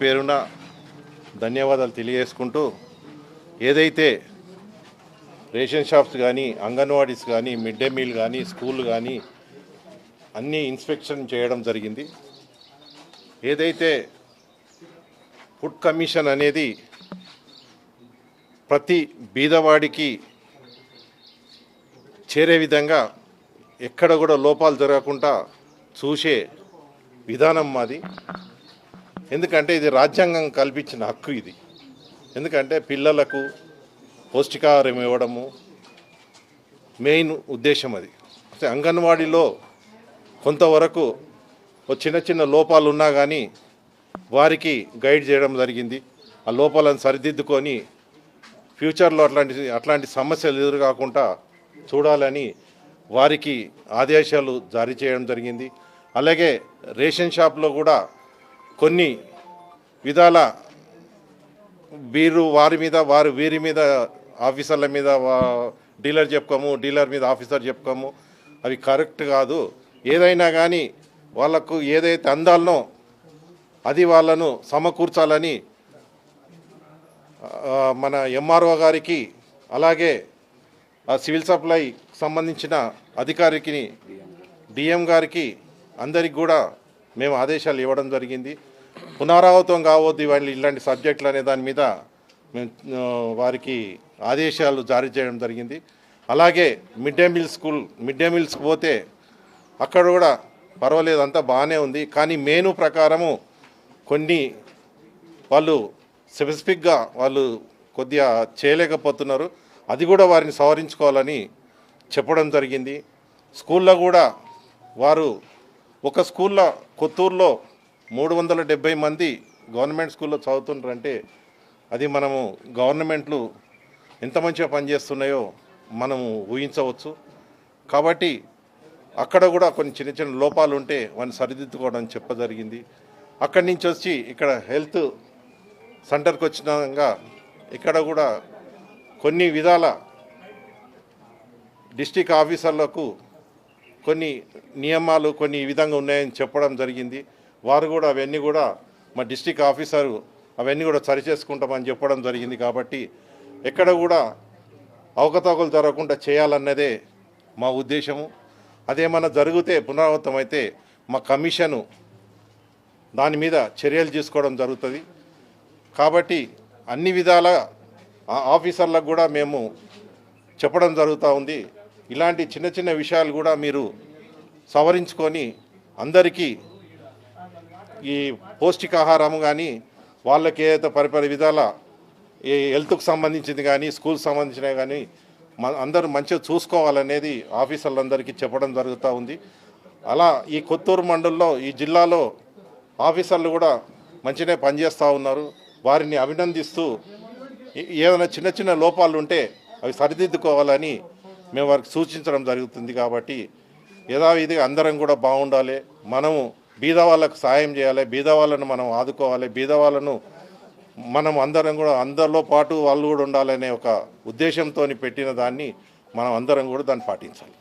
పేరున ధన్యవాదాలు తెలియజేసుకుంటూ ఏదైతే రేషన్ షాప్స్ కానీ అంగన్వాడీస్ కానీ మిడ్ డే మీల్ కానీ స్కూల్ కానీ అన్నీ ఇన్స్పెక్షన్ చేయడం జరిగింది. ఏదైతే ఫుడ్ కమిషన్ అనేది ప్రతి బీదవాడికి చేరే విధంగా ఎక్కడ కూడా లోపాలు జరగకుండా చూసే విధానం మాది. ఎందుకంటే ఇది రాజ్యాంగం కల్పించిన హక్కు ఇది. ఎందుకంటే పిల్లలకు పౌష్టికాహారం ఇవ్వడము మెయిన్ ఉద్దేశం అది. అయితే అంగన్వాడీలో కొంతవరకు చిన్న చిన్న లోపాలు ఉన్నా కానీ వారికి గైడ్ చేయడం జరిగింది. ఆ లోపాలను సరిదిద్దుకొని ఫ్యూచర్లో అట్లాంటి అట్లాంటి సమస్యలు ఎదురు కాకుండా చూడాలని వారికి ఆదేశాలు జారీ చేయడం జరిగింది. అలాగే రేషన్ షాప్లో కూడా కొన్ని విధాల వీరు వారి మీద వారు వీరి మీద ఆఫీసర్ల మీద డీలర్ చెప్పుకోము డీలర్ మీద ఆఫీసర్ చెప్పుకోము. అవి కరెక్ట్ కాదు. ఏదైనా కానీ వాళ్ళకు ఏదైతే అందాలనో అది వాళ్ళను సమకూర్చాలని మన ఎంఆర్ఓ గారికి అలాగే ఆ సివిల్ సప్లై సంబంధించిన అధికారికి డిఎం గారికి అందరికి కూడా మేము ఆదేశాలు ఇవ్వడం జరిగింది. పునరావృతం కావద్దు ఇవన్నీ ఇలాంటి సబ్జెక్టులు అనే దాని మీద మేము వారికి ఆదేశాలు జారీ చేయడం జరిగింది. అలాగే mid day meal school mid day మీల్స్కి పోతే అక్కడ కూడా పర్వాలేదు అంతా బాగానే ఉంది. కానీ మెనూ ప్రకారము కొన్ని వాళ్ళు స్పెసిఫిక్గా వాళ్ళు కొద్దిగా చేయలేకపోతున్నారు. అది కూడా వారిని సవరించుకోవాలని చెప్పడం జరిగింది. స్కూల్లో కూడా వారు ఒక స్కూల్లో కొత్తూరులో మూడు వందల డెబ్బై మంది గవర్నమెంట్ స్కూల్లో చదువుతుంటారంటే అది మనము గవర్నమెంట్లు ఎంత మంచిగా పనిచేస్తున్నాయో మనము ఊహించవచ్చు. కాబట్టి అక్కడ కూడా కొన్ని చిన్న చిన్న లోపాలు ఉంటే వాటిని సరిదిద్దుకోవడం చెప్పజరిగింది. అక్కడి నుంచి వచ్చి ఇక్కడ హెల్త్ సెంటర్కి వచ్చినాక ఇక్కడ కూడా కొన్ని విధాల డిస్టిక్ ఆఫీసర్లకు కొన్ని నియమాలు కొన్ని విధంగా ఉన్నాయని చెప్పడం జరిగింది. వారు కూడా అవన్నీ కూడా మా డిస్టిక్ ఆఫీసరు అవన్నీ కూడా సరిచేసుకుంటామని చెప్పడం జరిగింది కాబట్టి ఎక్కడ కూడా అవకతవకలు జరగకుండా చేయాలన్నదే మా ఉద్దేశము. అదేమన్నా జరిగితే పునరావృతం అయితే మా కమిషను దాని మీద చర్యలు తీసుకోవడం జరుగుతుంది. కాబట్టి అన్ని విధాల ఆ ఆఫీసర్లకు కూడా మేము చెప్పడం జరుగుతూ ఉంది. ఇలాంటి చిన్న చిన్న విషయాలు కూడా మీరు సవరించుకొని అందరికీ ఈ పౌష్టికాహారం కానీ వాళ్ళకి ఏదైతే పరిపరి విధాల ఈ హెల్త్కు సంబంధించింది కానీ స్కూల్కి సంబంధించినవి కానీ మన అందరూ మంచిగా చూసుకోవాలనేది ఆఫీసర్లందరికీ చెప్పడం జరుగుతూ ఉంది. అలా ఈ కొత్తూరు మండలంలో ఈ జిల్లాలో ఆఫీసర్లు కూడా మంచిగా పనిచేస్తూ ఉన్నారు. వారిని అభినందిస్తూ ఏ- ఏదైనా చిన్న చిన్న లోపాలు ఉంటే అవి సరిదిద్దుకోవాలని మేము వారికి సూచించడం జరుగుతుంది కాబట్టి యథావిధిగా అందరం కూడా బాగుండాలి. మనము బీద వాళ్ళకు సాయం చేయాలి బీద వాళ్ళను మనం ఆదుకోవాలి బీద వాళ్ళను మనం అందరం కూడా అందరిలో పాటు వాళ్ళు కూడా ఉండాలనే ఒక ఉద్దేశంతో పెట్టిన దాన్ని మనం అందరం కూడా దాన్ని పాటించాలి.